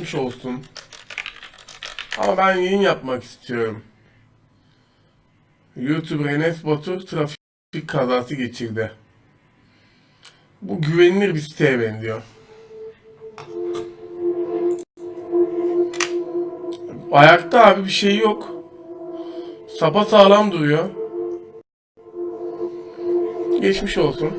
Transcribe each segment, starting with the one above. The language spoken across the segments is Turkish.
geçmiş olsun. Ama ben yayın yapmak istiyorum. YouTuber Enes Batur trafik kazası geçirdi. Bu güvenilir bir siteye benziyor. Ayakta abi bir şey yok. Sapa sağlam duruyor. Geçmiş olsun.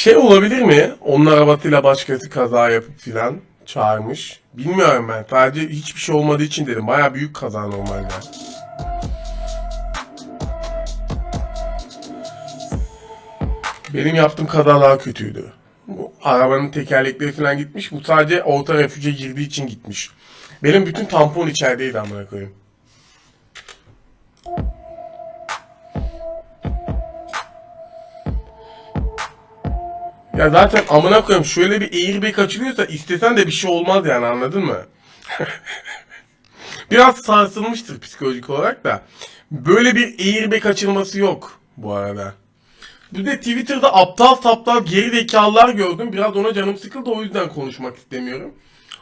Şey olabilir mi? Onun arabasıyla başkası kaza yapıp filan çağırmış. Bilmiyorum ben. Sadece hiçbir şey olmadığı için dedim. Baya büyük kaza normalde. Benim yaptığım kaza daha kötüydü. Bu arabanın tekerlekleri falan gitmiş. Bu sadece orta refüje girdiği için gitmiş. Benim bütün tampon içerideydi amına koyayım. Ya zaten amına koyayım şöyle bir airbag açılıyorsa istesen de bir şey olmaz yani anladın mı? Biraz sarsılmıştır psikolojik olarak da. Böyle bir airbag açılması yok bu arada. Bir de Twitter'da aptal saptal geri zekalılar gördüm. Biraz ona canım sıkıldı o yüzden konuşmak istemiyorum.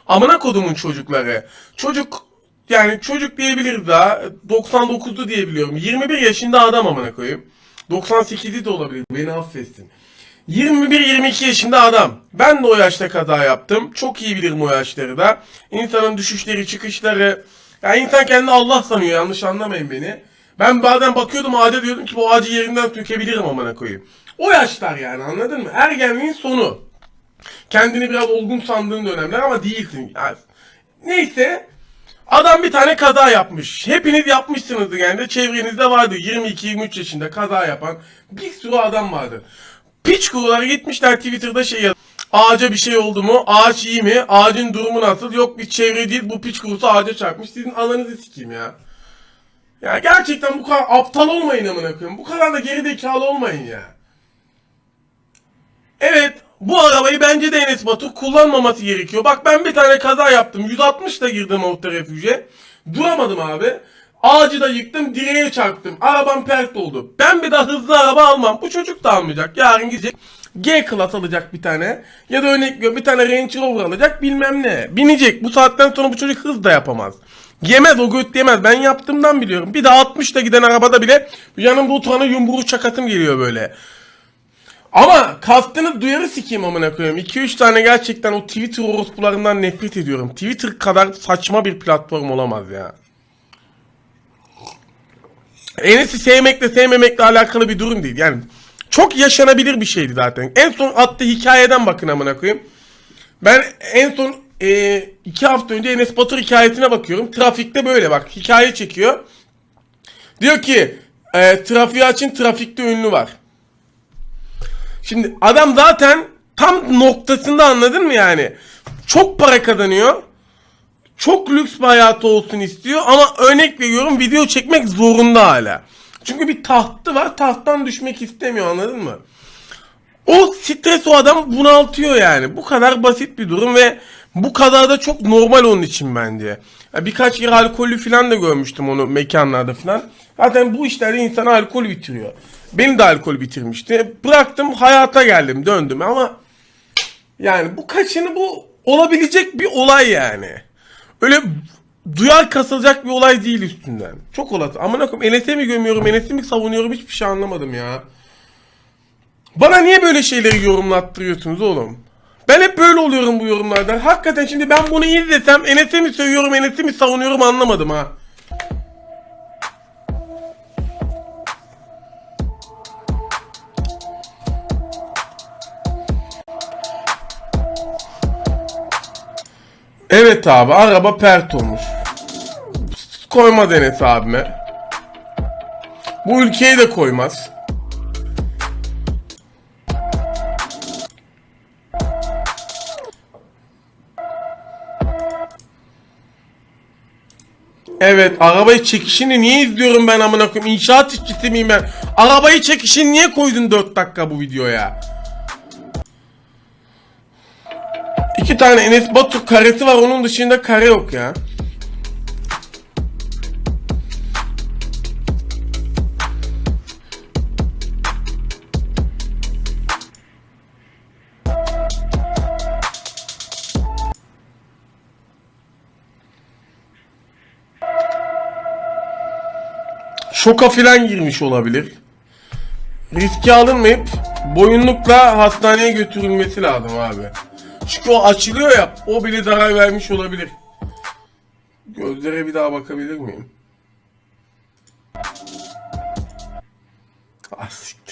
Amına kodumun çocukları. Çocuk yani çocuk diyebiliriz daha. 99'lu diyebiliyorum. 21 yaşında adam amına koyayım. 98'li de olabilir. Beni affetsin. 21-22 yaşında adam. Ben de o yaşta kaza yaptım. Çok iyi bilirim o yaşları da. İnsanın düşüşleri, çıkışları. Ya insan kendini Allah sanıyor yanlış anlamayın beni. Ben bazen bakıyordum ağaca diyordum ki bu ağacı yerinden sökebilirim amına koyayım. O yaşlar yani anladın mı? Ergenliğin sonu. Kendini biraz olgun sandığın dönemler ama değilsin. Yani neyse Adam bir tane kaza yapmış. Hepiniz yapmışsınızdır yani de çevrenizde vardı. 22-23 yaşında kaza yapan bir sürü adam vardı. Piç kuruları gitmişler Twitter'da şey yaz- Ağaca bir şey oldu mu? Ağaç iyi mi? Ağacın durumu nasıl? Yok bir çevre değil bu piç kurusu ağaca çarpmış. Sizin ananızı sikeyim ya. Ya gerçekten bu kadar aptal olmayın amına koyayım. Bu kadar da geri zekalı olmayın ya. Evet bu arabayı bence de Enes Batur kullanmaması gerekiyor. Bak ben bir tane kaza yaptım. 160 da girdim orta refüje. Duramadım abi. Ağacı da yıktım, direğe çarptım. Arabam pert oldu. Ben bir daha hızlı araba almam. Bu çocuk da almayacak. Yarın gidecek. G klas alacak bir tane. Ya da örnek veriyorum bir tane Range Rover alacak bilmem ne. Binecek. Bu saatten sonra bu çocuk hız da yapamaz. Yemez o göt yemez. Ben yaptığımdan biliyorum. Bir de 60'ta giden arabada bile yanımda oturana yumruğu çakatım geliyor böyle. Ama kastını duyarı sikeyim amına koyayım. 2-3 tane gerçekten o Twitter orospularından nefret ediyorum. Twitter kadar saçma bir platform olamaz ya. Enes'i sevmekle sevmemekle alakalı bir durum değil. Yani çok yaşanabilir bir şeydi zaten. En son attığı hikayeden bakın amına koyayım. Ben en son e, iki hafta önce Enes Batur hikayesine bakıyorum. Trafikte böyle bak hikaye çekiyor. Diyor ki e, trafiği açın trafikte ünlü var. Şimdi adam zaten tam noktasında anladın mı yani? Çok para kazanıyor. Çok lüks bir hayatı olsun istiyor ama örnek veriyorum video çekmek zorunda hala. Çünkü bir tahtı var tahttan düşmek istemiyor anladın mı? O stres o adam bunaltıyor yani. Bu kadar basit bir durum ve bu kadar da çok normal onun için bence. Birkaç kere alkollü falan da görmüştüm onu mekanlarda falan. Zaten bu işlerde insan alkol bitiriyor. Beni de alkol bitirmişti. Bıraktım hayata geldim döndüm ama yani bu kaçını bu olabilecek bir olay yani. Öyle duyar kasılacak bir olay değil üstünden. Çok olası. Amına koyayım Enes'e mi gömüyorum, Enes'i mi savunuyorum hiçbir şey anlamadım ya. Bana niye böyle şeyleri yorumlattırıyorsunuz oğlum? Ben hep böyle oluyorum bu yorumlardan. Hakikaten şimdi ben bunu izlesem Enes'e mi sövüyorum, Enes'i mi savunuyorum anlamadım ha. Evet abi araba pert olmuş. Koymaz Enes abime. Bu ülkeyi de koymaz. Evet arabayı çekişini niye izliyorum ben amına koyayım? İnşaat işçisi miyim ben? Arabayı çekişini niye koydun 4 dakika bu videoya? iki tane Enes Batu karesi var onun dışında kare yok ya. şoka filan girmiş olabilir. Riske alınmayıp boyunlukla hastaneye götürülmesi lazım abi. O açılıyor ya o bile zarar vermiş olabilir. Gözlere bir daha bakabilir miyim? Ah siktir.